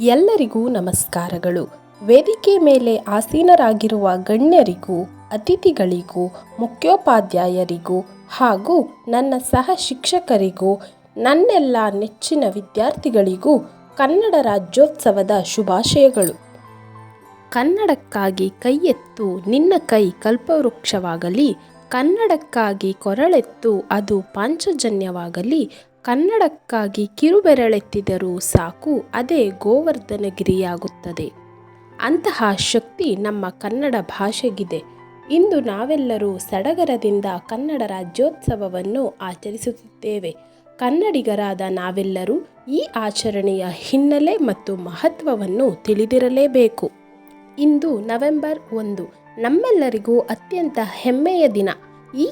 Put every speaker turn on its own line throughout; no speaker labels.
ಎಲ್ಲರಿಗೂ ನಮಸ್ಕಾರಗಳು. ವೇದಿಕೆ ಮೇಲೆ ಆಸೀನರಾಗಿರುವ ಗಣ್ಯರಿಗೂ, ಅತಿಥಿಗಳಿಗೂ, ಮುಖ್ಯೋಪಾಧ್ಯಾಯರಿಗೂ ಹಾಗೂ ನನ್ನ ಸಹ ಶಿಕ್ಷಕರಿಗೂ, ನನ್ನೆಲ್ಲ ನೆಚ್ಚಿನ ವಿದ್ಯಾರ್ಥಿಗಳಿಗೂ ಕನ್ನಡ ರಾಜ್ಯೋತ್ಸವದ ಶುಭಾಶಯಗಳು. ಕನ್ನಡಕ್ಕಾಗಿ ಕೈ ನಿನ್ನ ಕೈ ಕಲ್ಪವೃಕ್ಷವಾಗಲಿ, ಕನ್ನಡಕ್ಕಾಗಿ ಕೊರಳೆತ್ತು ಅದು ಪಾಂಚಜನ್ಯವಾಗಲಿ ಕನ್ನಡಕ್ಕಾಗಿ ಕಿರುಬೆರಳೆತ್ತಿದರೂ ಸಾಕು, ಅದೇ ಗೋವರ್ಧನಗಿರಿಯಾಗುತ್ತದೆ. ಅಂತಹ ಶಕ್ತಿ ನಮ್ಮ ಕನ್ನಡ ಭಾಷೆಗಿದೆ. ಇಂದು ನಾವೆಲ್ಲರೂ ಸಡಗರದಿಂದ ಕನ್ನಡ ರಾಜ್ಯೋತ್ಸವವನ್ನು ಆಚರಿಸುತ್ತಿದ್ದೇವೆ. ಕನ್ನಡಿಗರಾದ ನಾವೆಲ್ಲರೂ ಈ ಆಚರಣೆಯ ಹಿನ್ನೆಲೆ ಮತ್ತು ಮಹತ್ವವನ್ನು ತಿಳಿದಿರಲೇಬೇಕು. ಇಂದು ನವೆಂಬರ್ ಒಂದು, ನಮ್ಮೆಲ್ಲರಿಗೂ ಅತ್ಯಂತ ಹೆಮ್ಮೆಯ ದಿನ. ಈ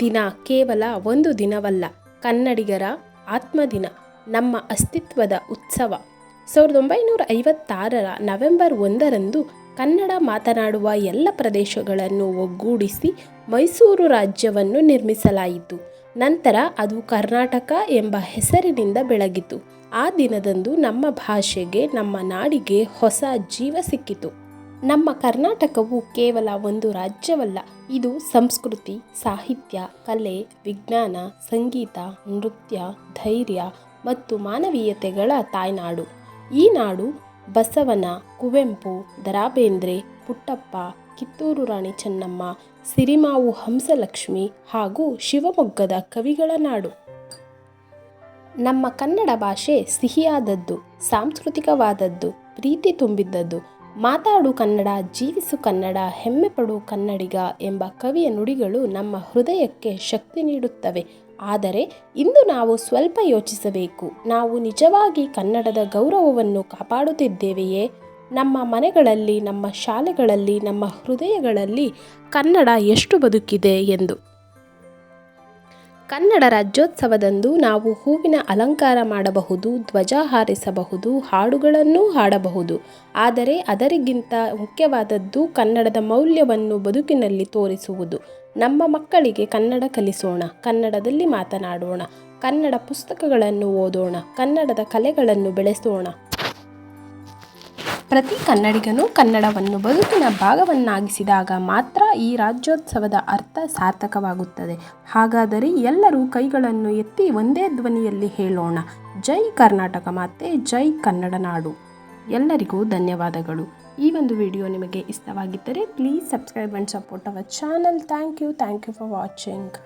ದಿನ ಕೇವಲ ಒಂದು ದಿನವಲ್ಲ. ಕನ್ನಡಿಗರ ಆತ್ಮದಿನ, ನಮ್ಮ ಅಸ್ತಿತ್ವದ ಉತ್ಸವ. ಸಾವಿರದ ಒಂಬೈನೂರ ಐವತ್ತಾರರ ನವೆಂಬರ್ ಒಂದರಂದು ಕನ್ನಡ ಮಾತನಾಡುವ ಎಲ್ಲ ಪ್ರದೇಶಗಳನ್ನು ಒಗ್ಗೂಡಿಸಿ ಮೈಸೂರು ರಾಜ್ಯವನ್ನು ನಿರ್ಮಿಸಲಾಯಿತು. ನಂತರ ಅದು ಕರ್ನಾಟಕ ಎಂಬ ಹೆಸರಿನಿಂದ ಬೆಳಗಿತು. ಆ ದಿನದಂದು ನಮ್ಮ ಭಾಷೆಗೆ, ನಮ್ಮ ನಾಡಿಗೆ ಹೊಸ ಜೀವ ಸಿಕ್ಕಿತು. ನಮ್ಮ ಕರ್ನಾಟಕವು ಕೇವಲ ಒಂದು ರಾಜ್ಯವಲ್ಲ ಇದು ಸಂಸ್ಕೃತಿ, ಸಾಹಿತ್ಯ, ಕಲೆ, ವಿಜ್ಞಾನ, ಸಂಗೀತ, ನೃತ್ಯ, ಧೈರ್ಯ ಮತ್ತು ಮಾನವೀಯತೆಗಳ ತಾಯ್ನಾಡು. ಈ ನಾಡು ಬಸವನ, ಕುವೆಂಪು ದರಾಬೇಂದ್ರೆ ಪುಟ್ಟಪ್ಪ, ಕಿತ್ತೂರು ರಾಣಿ ಚೆನ್ನಮ್ಮ, ಸಿರಿಮಾವು ಹಂಸಲಕ್ಷ್ಮಿ ಹಾಗೂ ಶಿವಮೊಗ್ಗದ ಕವಿಗಳ ನಾಡು. ನಮ್ಮ ಕನ್ನಡ ಭಾಷೆ ಸಿಹಿಯಾದದ್ದು, ಸಾಂಸ್ಕೃತಿಕವಾದದ್ದು, ಪ್ರೀತಿ ತುಂಬಿದ್ದದ್ದು ಮಾತಾಡು ಕನ್ನಡ, ಜೀವಿಸು ಕನ್ನಡ, ಹೆಮ್ಮೆ ಪಡು ಕನ್ನಡಿಗ ಎಂಬ ಕವಿಯ ನುಡಿಗಳು ನಮ್ಮ ಹೃದಯಕ್ಕೆ ಶಕ್ತಿ ನೀಡುತ್ತವೆ. ಆದರೆ ಇಂದು ನಾವು ಸ್ವಲ್ಪ ಯೋಚಿಸಬೇಕು. ನಾವು ನಿಜವಾಗಿ ಕನ್ನಡದ ಗೌರವವನ್ನು ಕಾಪಾಡುತ್ತಿದ್ದೇವೆಯೇ? ನಮ್ಮ ಮನೆಗಳಲ್ಲಿ, ನಮ್ಮ ಶಾಲೆಗಳಲ್ಲಿ, ನಮ್ಮ ಹೃದಯಗಳಲ್ಲಿ ಕನ್ನಡ ಎಷ್ಟು ಬದುಕಿದೆ ಎಂದು. ಕನ್ನಡ ರಾಜ್ಯೋತ್ಸವದಂದು ನಾವು ಹೂವಿನ ಅಲಂಕಾರ ಮಾಡಬಹುದು, ಧ್ವಜ ಹಾರಿಸಬಹುದು, ಹಾಡುಗಳನ್ನೂ ಹಾಡಬಹುದು. ಆದರೆ ಅದರಿಗಿಂತ ಮುಖ್ಯವಾದದ್ದು ಕನ್ನಡದ ಮೌಲ್ಯವನ್ನು ಬದುಕಿನಲ್ಲಿ ತೋರಿಸುವುದು. ನಮ್ಮ ಮಕ್ಕಳಿಗೆ ಕನ್ನಡ ಕಲಿಸೋಣ, ಕನ್ನಡದಲ್ಲಿ ಮಾತನಾಡೋಣ, ಕನ್ನಡ ಪುಸ್ತಕಗಳನ್ನು ಓದೋಣ, ಕನ್ನಡದ ಕಲೆಗಳನ್ನು ಬೆಳೆಸೋಣ. ಪ್ರತಿ ಕನ್ನಡಿಗನು ಕನ್ನಡವನ್ನು ಬದುಕಿನ ಭಾಗವನ್ನಾಗಿಸಿದಾಗ ಮಾತ್ರ ಈ ರಾಜ್ಯೋತ್ಸವದ ಅರ್ಥ ಸಾರ್ಥಕವಾಗುತ್ತದೆ. ಹಾಗಾದರೆ ಎಲ್ಲರೂ ಕೈಗಳನ್ನು ಎತ್ತಿ ಒಂದೇ ಧ್ವನಿಯಲ್ಲಿ ಹೇಳೋಣ. ಜೈ ಕರ್ನಾಟಕ ಮಾತೆ, ಜೈ ಕನ್ನಡ ನಾಡು. ಎಲ್ಲರಿಗೂ ಧನ್ಯವಾದಗಳು. ಈ ಒಂದು ವಿಡಿಯೋ ನಿಮಗೆ ಇಷ್ಟವಾಗಿದ್ದರೆ please subscribe and support our channel. Thank you thank you for watching.